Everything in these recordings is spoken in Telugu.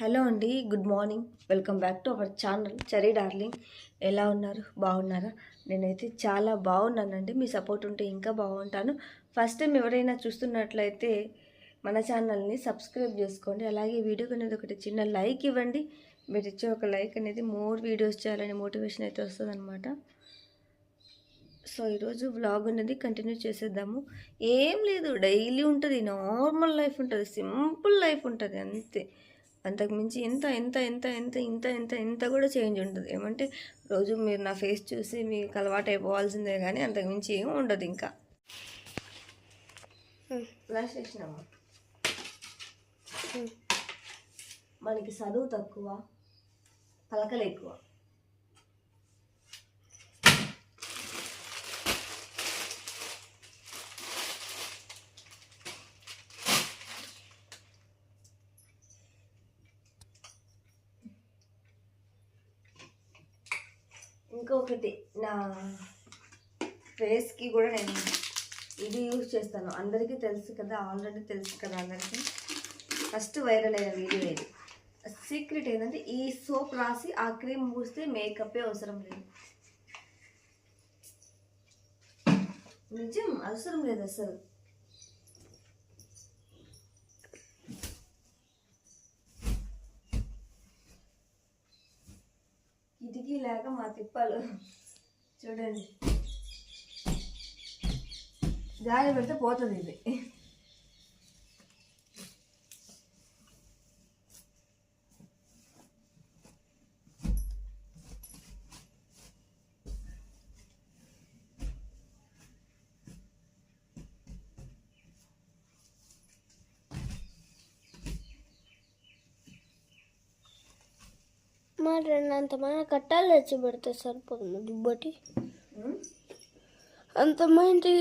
హలో అండి good morning. Welcome back to our channel. చరీ darling ఎలా ఉన్నారు? బాగున్నారా? నేనైతే చాలా బాగున్నానండి. మీ సపోర్ట్ ఉంటే ఇంకా బాగుంటాను. ఫస్ట్ టైం ఎవరైనా చూస్తున్నట్లయితే మన ఛానల్ని సబ్స్క్రైబ్ చేసుకోండి. అలాగే వీడియోకి అనేది ఒకటి చిన్న లైక్ ఇవ్వండి. మీరు ఇచ్చే ఒక లైక్ అనేది మోర్ వీడియోస్ చేయాలనే మోటివేషన్ అయితే వస్తుంది సో ఈరోజు వ్లాగ్ అనేది కంటిన్యూ చేసేద్దాము. ఏం లేదు డైలీ ఉంటుంది. నార్మల్ లైఫ్ ఉంటుంది. సింపుల్ లైఫ్ ఉంటుంది అంతే. అంతకు మించి ఎంత ఎంత ఎంత ఎంత ఇంత ఎంత ఎంత కూడా చేంజ్ ఉంటుంది ఏమంటే రోజు మీరు నా ఫేస్ చూసి మీకు అలవాటు అయిపోవాల్సిందే కానీ అంతకు మించి ఏం ఉండదు ఇంకా. ఫ్లాష్ చేసినామా మనకి చదువు తక్కువ పలకలు ఎక్కువ. ఇంకొకటి నా ఫేస్కి కూడా నేను ఇది యూజ్ చేస్తాను. అందరికీ తెలుసు కదా ఆల్రెడీ తెలుసు కదా అందరికీ. ఫస్ట్ వైరల్ అయిన వీడియో ఇది. సీక్రెట్ ఏంటంటే ఈ సోప్ రాసి ఆ క్రీమ్ పూస్తే మేకప్పే అవసరం లేదు. నిజం అవసరం లేదు అసలు. కిటికీ లేక మా తిప్పలు. చూడండి. గాలి పెడితే పోతుంది ఇది. మరి అంతమంది కట్టాలు తెచ్చి పెడితే సరిపోతుంది దుబ్బటి ఉం? అంతమంది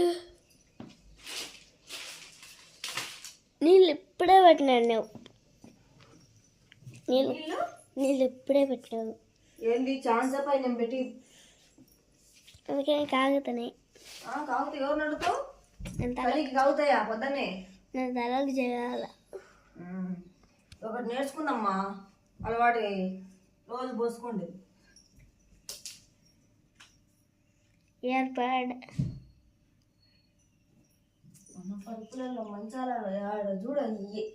నీళ్ళు ఇప్పుడే పెట్టినాడు నువ్వు నీళ్ళు నీళ్ళు? ఇప్పుడే పెట్టినావు ఏంది? ఛాన్స్ పై నేను పెట్టి. అందుకే కాగుతున్నాయి ఆ, కావుతా ఎవరు నడుతావు కావుతాయా పొద్దున్నే? నేను తలకి చేయాల. ఒకటి నేర్చుకుందమ్మా. అలవాటు రోజు పోసుకోండి. మన పరుపులలో మంచాల ఆడ చూడ ఇయ్యే.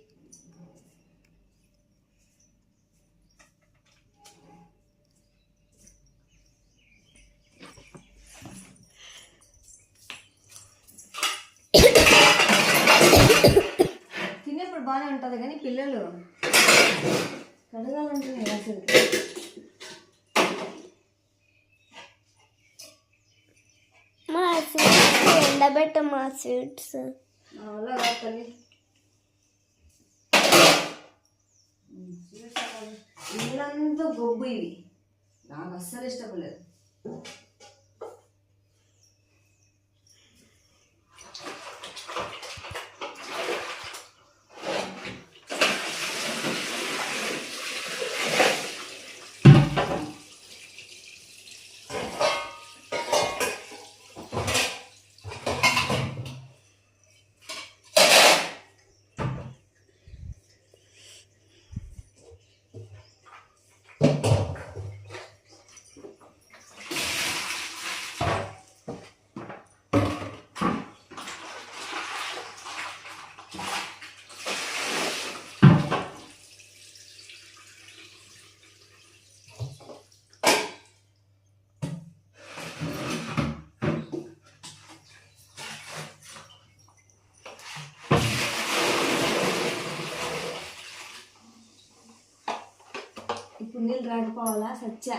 తినేప్పుడు బాగానే ఉంటుంది కానీ పిల్లలు కడగాలంటే అసలు మా స్వీట్స్ ఎండబెట్ట మా స్వీట్స్. తల్లి. ఇల్లంతా గొబ్బు ఇవి. నాకు అస్సలు ఇష్టపడలేదు. ఇప్పుడు నీళ్ళు రాడిపోవాలా సచ్చా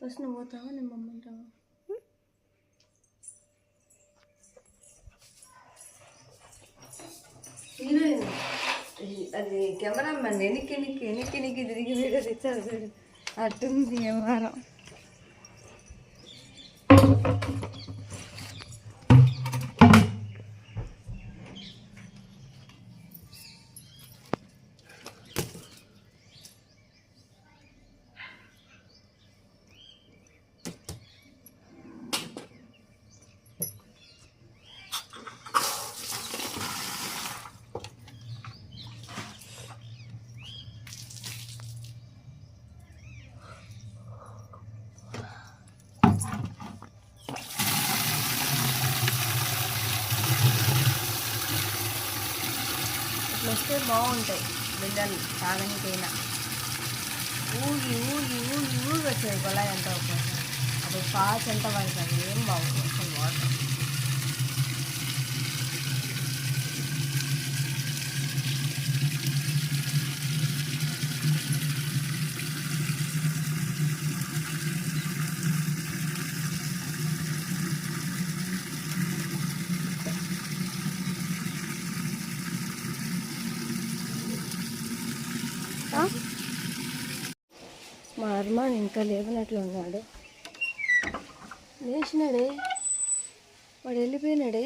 ఫస్ట్ నువ్వు పోతావా నేను మమ్మంటావా హీరోయిన్ అది కెమెరామెన్ ఎనికి ఎనికి ఎనికి ఎనికి తిరిగి వీడియో తెచ్చారు చూడు అట్టుంది వ్యవహారం వేస్తే బాగుంటాయి బిడ్డలు తాగనికైనా. ఊగి ఊగి ఊగి ఊగి వచ్చేది కొలాయి ఎంత ఒక్కోసారి అప్పుడు పాచి ఎంత పడుతుంది ఏం బాగుంటుంది అసలు వాటర్ మా అర్మాన్ ఇంకా లేవనట్లు ఉన్నాడు లేచినాడే. వాడు వెళ్ళిపోయినాడే.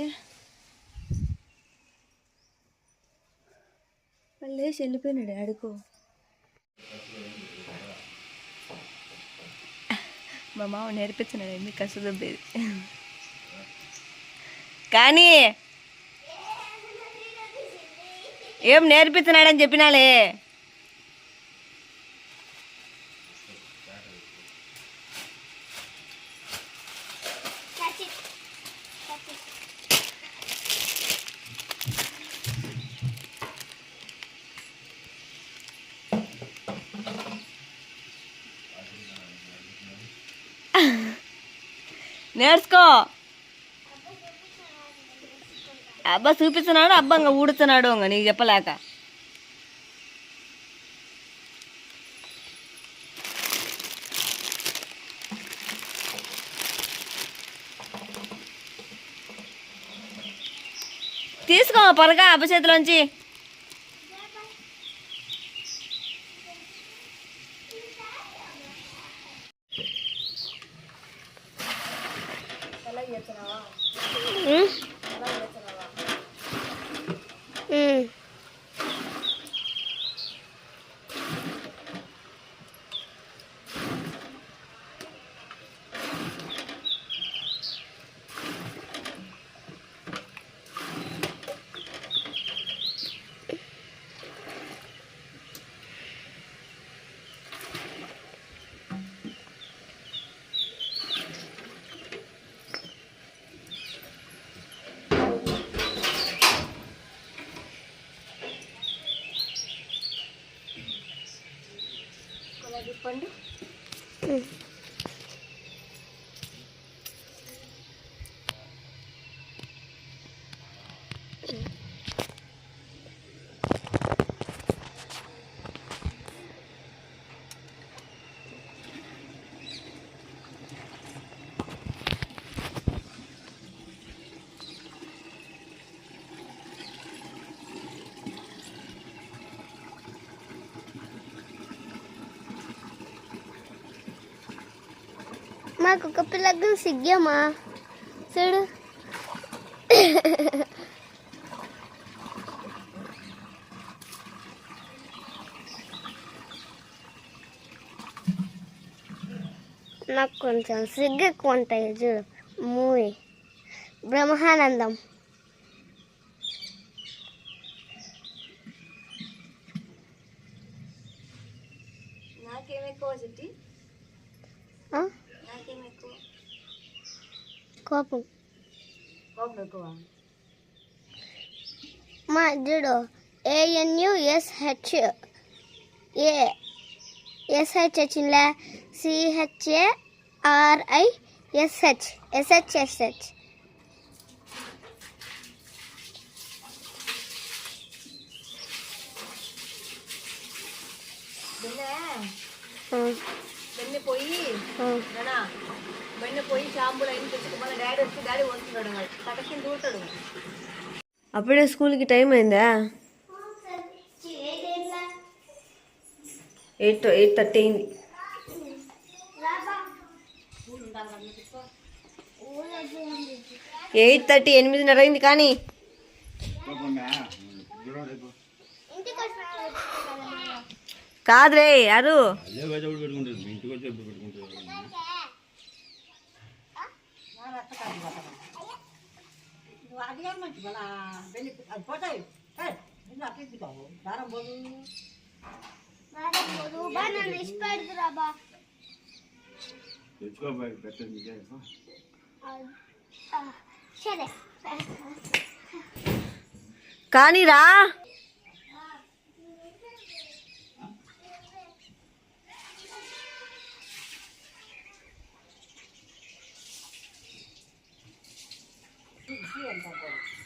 వాడు లేచి వెళ్ళిపోయినాడే అడుకో మా మామ నేర్పించినాడు ఎందుకు కసుదబ్బేది కానీ ఏం నేర్పించినాడని చెప్పినాలే. నేర్చుకో అబ్బా చూపిస్తున్నాడు అబ్బా ఇంకా ఊడుతున్నాడు ఇంకా నీకు చెప్పలేక తీసుకో పరగా అబ్బ చేతిలోంచి మాకు ఒక పిల్లకి సిగ్గమ్మా చూడు నాకు కొంచెం సిగ్గు ఎక్కువ ఉంటాయి చూడు మూవీ బ్రహ్మానందం. నాకేం ఎక్కువ చిట్టి ఆ? నాకేం ఎక్కువ? కోపం. కోపం ఎక్కువ. మా చూడు A N U S H A. S H వచ్చిందిలే. C H A R I S H S H S H బెన్నె. బెన్నె పోయి. నానా. బెన్నె పోయి షాంపూలు అయిన తెచ్చుకో. మళ్ళీ డాడీ వచ్చి డాడీ వస్తున్నాడు తటకింద దూటాడు అప్పుడే స్కూల్కి టైం అయిందా? ఎయిట్ ఎయిట్ థర్టీ అయింది. ఎయిట్ థర్టీ ఎనిమిదిన్నర అయింది కానీ. కాదురే యారు అదే బయట కూడా పెట్టుకుంటారు. మీ ఇంటికి వచ్చి ఎప్పుడు పెట్టుకుంటారు? తెచ్చుకో బయట పెట్టండి సరే కానీరా Thank you.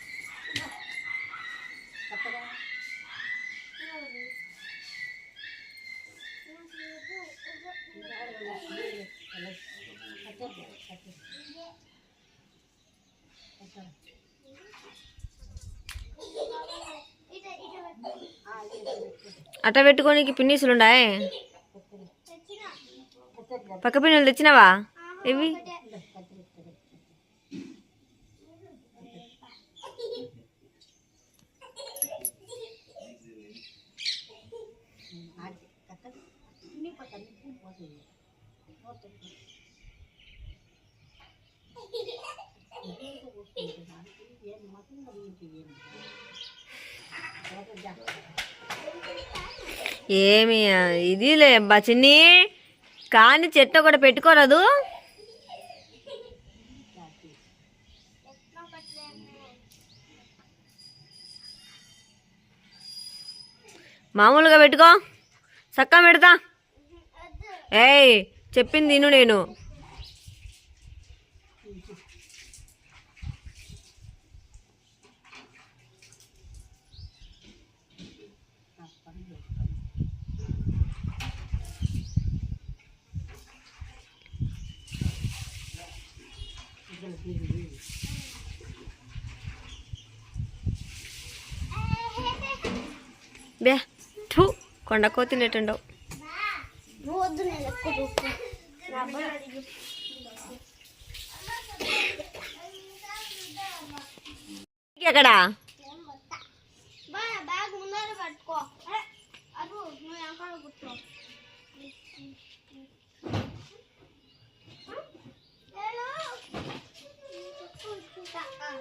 అట్ట పెట్టుకోనికి పిన్నీసులు ఉండాయి పక్క పిన్నులు తెచ్చినావా? ఇవి ఏమి ఇది లే చిన్ని. కానీ చెట్టు ఒకటి పెట్టుకోరాదు. మామూలుగా పెట్టుకో. చక్క పెడతా. ఏయ్ చెప్పింది తిను నేను. బే ఠూ కొండకో తినేటుండవు. ఎక్కడ? ముందర పట్టుకో. అటు నువ్వు ఎక్కడ కూర్చో నేను ఆ.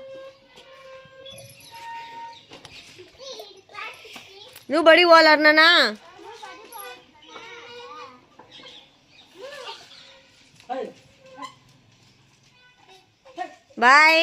నువ్వు బడి పోవాలన్నానా? బాయ్